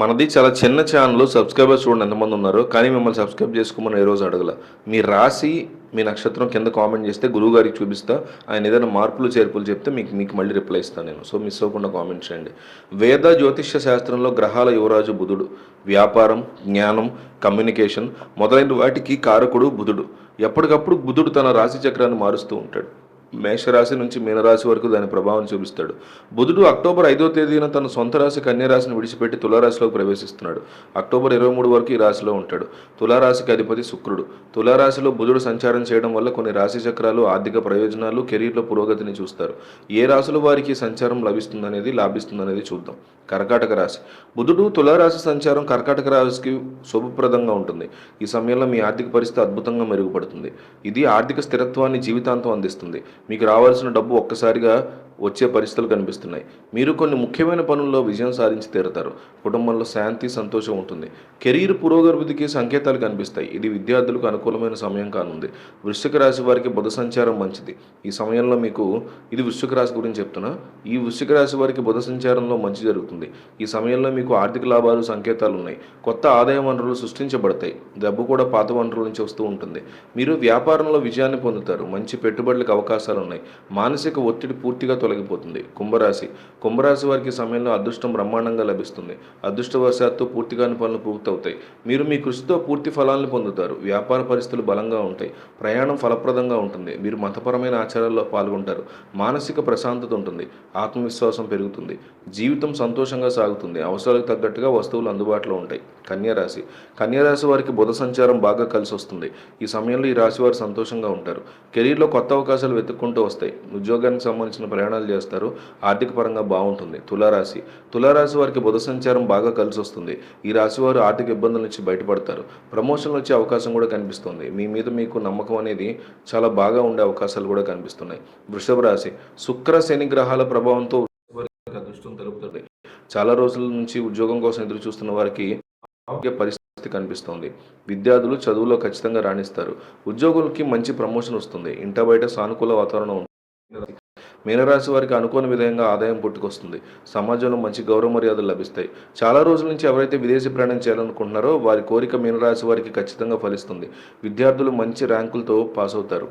మనది చాలా చిన్న ఛానల్ సబ్స్క్రైబర్స్ చూడండి ఎంతమంది ఉన్నారు కానీ మిమ్మల్ని సబ్స్క్రైబ్ చేసుకోమని ఏ రోజు అడగల. మీ రాసి మీ నక్షత్రం కింద కామెంట్ చేస్తే గురువు గారికి చూపిస్తా. ఆయన ఏదైనా మార్పులు చేర్పులు చెప్తే మీకు మీకు మళ్ళీ రిప్లై ఇస్తాను నేను. సో మిస్ అవ్వకుండా కామెంట్ చేయండి. వేద జ్యోతిష్య శాస్త్రంలో గ్రహాల యువరాజు బుధుడు. వ్యాపారం జ్ఞానం కమ్యూనికేషన్ మొదలైన వాటికి కారకుడు బుధుడు. ఎప్పటికప్పుడు బుధుడు తన రాశి చక్రాన్ని మారుస్తూ ఉంటాడు. మేషరాశి నుంచి మీనరాశి వరకు దాని ప్రభావం చూపిస్తాడు. బుధుడు అక్టోబర్ ఐదో తేదీన తన సొంత రాశి కన్యరాశిని విడిచిపెట్టి తులారాశిలోకి ప్రవేశిస్తున్నాడు. అక్టోబర్ ఇరవై మూడు వరకు ఈ రాశిలో ఉంటాడు. తులారాశికి అధిపతి శుక్రుడు. తులారాశిలో బుధుడు సంచారం చేయడం వల్ల కొన్ని రాశి చక్రాలు ఆర్థిక ప్రయోజనాలు కెరీర్లో పురోగతిని చూస్తారు. ఏ రాశుల వారికి సంచారం లభిస్తుందనేది లాభిస్తుందనేది చూద్దాం. కర్కాటక రాశి. బుధుడు తులారాశి సంచారం కర్కాటక రాశికి శుభప్రదంగా ఉంటుంది. ఈ సమయంలో మీ ఆర్థిక పరిస్థితి అద్భుతంగా మెరుగుపడుతుంది. ఇది ఆర్థిక స్థిరత్వాన్ని జీవితాంతం అందిస్తుంది. మీకు రావాల్సిన డబ్బు ఒక్కసారిగా వచ్చే పరిస్థితులు కనిపిస్తున్నాయి. మీరు కొన్ని ముఖ్యమైన పనుల్లో విజయం సాధించి తీరుతారు. కుటుంబంలో శాంతి సంతోషం ఉంటుంది. కెరీర్ పురోగతికి సంకేతాలు కనిపిస్తాయి. ఇది విద్యార్థులకు అనుకూలమైన సమయం కానుంది. వృశ్చిక రాశి వారికి బుధ సంచారం మంచిది. ఈ సమయంలో మీకు ఇది వృశ్చిక రాశి గురించి చెప్తున్నా. ఈ వృశ్చిక రాశి వారికి బుధ సంచారంలో మంచి జరుగుతుంది. ఈ సమయంలో మీకు ఆర్థిక లాభాలు సంకేతాలు ఉన్నాయి. కొత్త ఆదాయ వనరులు సృష్టించబడతాయి. డబ్బు కూడా పాత వనరుల నుంచి వస్తూ ఉంటుంది. మీరు వ్యాపారంలో విజయాన్ని పొందుతారు. మంచి పెట్టుబడులకు అవకాశాలు ఉన్నాయి. మానసిక ఒత్తిడి పూర్తిగా తొలగిపోతుంది కుంభరాశి. కుంభరాశి వారికి సమయంలో అదృష్టం బ్రహ్మాండంగా లభిస్తుంది. అదృష్టవశాత్తు పూర్తిగాని పనులు పూర్తవుతాయి. మీరు మీ కృషితో పూర్తి ఫలాలను పొందుతారు. వ్యాపార పరిస్థితులు బలంగా ఉంటాయి. ప్రయాణం ఫలప్రదంగా ఉంటుంది. మీరు మతపరమైన ఆచారాల్లో పాల్గొంటారు. మానసిక ప్రశాంతత ఉంటుంది. ఆత్మవిశ్వాసం పెరుగుతుంది. జీవితం సంతోషంగా సాగుతుంది. అవసరాలకు తగ్గట్టుగా వస్తువులు అందుబాటులో ఉంటాయి. కన్యరాశి. కన్యరాశి వారికి బుధ సంచారం బాగా కలిసి వస్తుంది. ఈ సమయంలో ఈ రాశి వారు సంతోషంగా ఉంటారు. కెరీర్లో కొత్త అవకాశాలు వెతుక్కుంటూ వస్తాయి. ఉద్యోగానికి సంబంధించిన ప్రయాణం ప్రయాణాలు చేస్తారు. ఆర్థిక పరంగా బాగుంటుంది. తులారాశి. తులారాశి వారికి బుధ సంచారం బాగా కలిసి వస్తుంది. ఈ రాశి వారు ఆర్థిక ఇబ్బందుల నుంచి బయటపడతారు. ప్రమోషన్లు వచ్చే అవకాశం కూడా కనిపిస్తుంది. మీ మీద మీకు నమ్మకం అనేది చాలా బాగా ఉండే అవకాశాలు కూడా కనిపిస్తున్నాయి. వృషభ రాశి. శుక్ర శని గ్రహాల ప్రభావంతో అదృష్టం తెలుపుతుంది. చాలా రోజుల నుంచి ఉద్యోగం కోసం ఎదురు చూస్తున్న వారికి ఆరోగ్య పరిస్థితి కనిపిస్తోంది. విద్యార్థులు చదువులో ఖచ్చితంగా రాణిస్తారు. ఉద్యోగులకి మంచి ప్రమోషన్ వస్తుంది. ఇంట బయట సానుకూల వాతావరణం ఉంటుంది. మీనరాశి వారికి అనుకోని విధంగా ఆదాయం పుట్టుకొస్తుంది. సమాజంలో మంచి గౌరవ మర్యాదలు లభిస్తాయి. చాలా రోజుల నుంచి ఎవరైతే విదేశీ ప్రయాణం చేయాలనుకుంటున్నారో వారి కోరిక మీనరాశి వారికి ఖచ్చితంగా ఫలిస్తుంది. విద్యార్థులు మంచి ర్యాంకులతో పాస్ అవుతారు.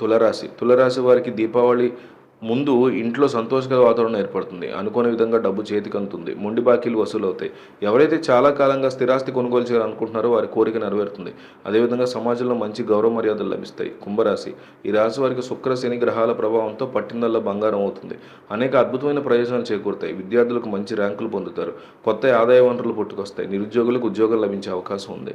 తులరాశి. తులరాశి వారికి దీపావళి ముందు ఇంట్లో సంతోషకర వాతావరణం ఏర్పడుతుంది. అనుకోని విధంగా డబ్బు చేతికి అందుతుంది మొండి బాకీలు వసూలు అవుతాయి ఎవరైతే చాలా కాలంగా స్థిరాస్తి కొనుగోలు చేయాలనుకుంటున్నారో వారి కోరిక నెరవేరుతుంది. అదేవిధంగా సమాజంలో మంచి గౌరవ మర్యాదలు లభిస్తాయి. కుంభరాశి. ఈ రాశి వారికి శుక్ర శని గ్రహాల ప్రభావంతో పట్టిందల్లా బంగారం అవుతుంది. అనేక అద్భుతమైన ప్రయోజనాలు చేకూరుతాయి. విద్యార్థులకు మంచి ర్యాంకులు పొందుతారు. కొత్త ఆదాయ వనరులు పుట్టుకొస్తాయి. నిరుద్యోగులకు ఉద్యోగాలు లభించే అవకాశం ఉంది.